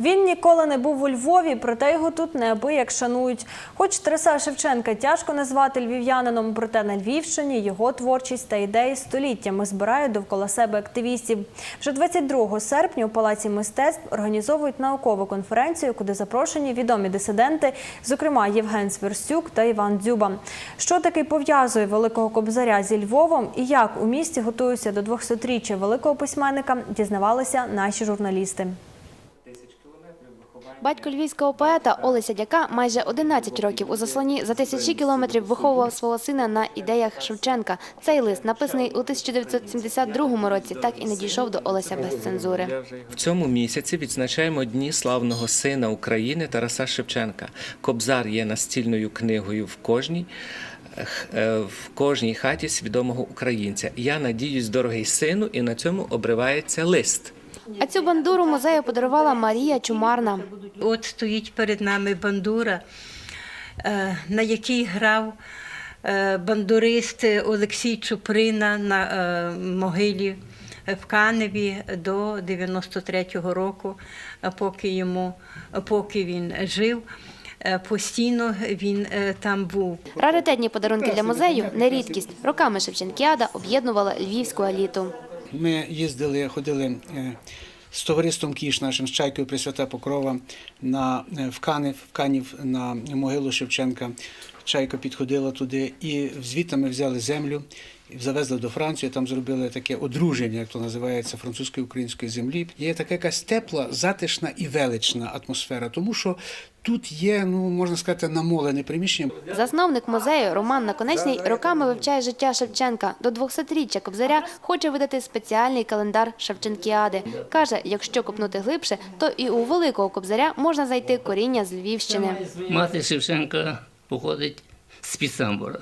Він ніколи не був у Львові, проте його тут неабияк шанують. Хоч Тараса Шевченка тяжко назвати львів'янином, проте на Львівщині його творчість та ідеї століттями збирають довкола себе активістів. Вже 22 серпня у Палаці мистецтв організовують наукову конференцію, куди запрошені відомі дисиденти, зокрема Євген Сверстюк та Іван Дзюба. Що таки пов'язує великого кобзаря зі Львовом і як у місті готуються до 200-річчя великого письменника, дізнавалися наші журналісти. Батько львівського поета Олеся Дяка майже 11 років у засланні за тисячі кілометрів виховував свого сина на ідеях Шевченка. Цей лист, написаний у 1972 році, так і не дійшов до Олеся без цензури. В цьому місяці відзначаємо дні славного сина України Тараса Шевченка. Кобзар є настільною книгою в кожній. е, В кожній хаті свідомого українця. Я надіюсь, дорогий сину, і на цьому обривається лист. А цю бандуру музею подарувала Марія Чумарна. От стоїть перед нами бандура, е, на якій грав е, бандурист Олексій Чуприна на е, могилі в Каневі до 93-го року, поки йому поки він жив. Постійно він там був. Раритетні подарунки для музею не рідкість. Роками Шевченкіада об'єднувала львівську еліту. Ми їздили, ходили е, з товариством Кіш нашим з Чайкою Пресвята Покрова на, е, в Канів, в Канів на могилу Шевченка. Чайка підходила туди і звідти ми взяли землю, і завезли до Франції, там зробили таке одруження, як то називається, французької української землі. Є така якась тепла, затишна і велична атмосфера, тому що тут є, ну можна сказати, намолене приміщення. Засновник музею Роман Наконечний роками вивчає життя Шевченка. До 200-річчя Кобзаря хоче видати спеціальний календар Шевченкіади. Каже, якщо копнути глибше, то і у великого Кобзаря можна знайти коріння з Львівщини. Мати Шевченка походить з Підсамбора.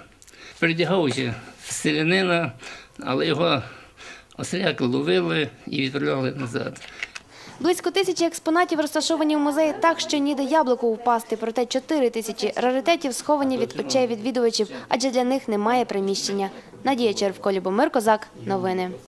Передягався в селянина, але його остряки ловили і відправляли назад. Близько тисячі експонатів розташовані в музеї так, що ніде яблуку впасти. Проте чотири тисячі раритетів сховані від очей відвідувачів, адже для них немає приміщення. Надія Червко, Любомир Козак. Новини.